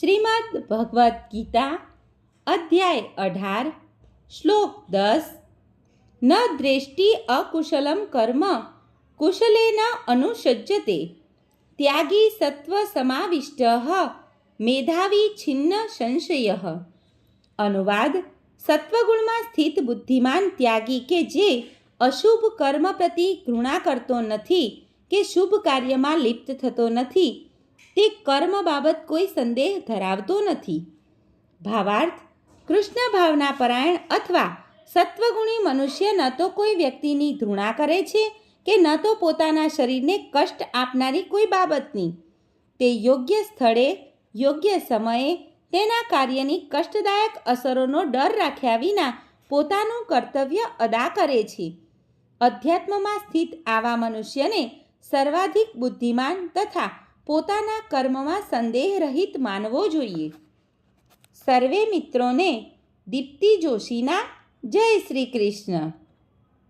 શ્રીમદ ભગવદ્ ગીતા, અધ્યાય અઢાર, શ્લોક દસ. ન દ્રેષ્ટિ અકુશલમ કર્મ, કુશલેન અનુસજ્જતે. ત્યાગી સત્વ સમાવિષ્ટ, મેધાવી છિન્ન સંશય. અનુવાદ, સત્વગુણમાં સ્થિત બુદ્ધિમાન ત્યાગી કે જે અશુભ કર્મ પ્રતિ ઘૃણા કરતો નથી કે શુભ કાર્યમાં લિપ્ત થતો નથી તે કર્મ બાબત કોઈ સંદેહ ધરાવતો નથી. ભાવાર્થ કૃષ્ણ ભાવના પરાયણ અથવા સત્વગુણી મનુષ્ય ન તો કોઈ વ્યક્તિની ધૃણા કરે છે કે ન તો પોતાના શરીરને કષ્ટ આપનારી કોઈ બાબતની. તે યોગ્ય સ્થળે, યોગ્ય સમયે તેના કાર્યની કષ્ટદાયક અસરોનો ડર રાખ્યા વિના પોતાનું કર્તવ્ય અદા કરે છે. અધ્યાત્મમાં સ્થિત આવા મનુષ્યને સર્વાધિક બુદ્ધિમાન તથા પોતાના કર્મમાં સંદેહ રહિત માનવો જોઈએ. સર્વે મિત્રોને દીપ્તિ જોશીના જય શ્રી કૃષ્ણ.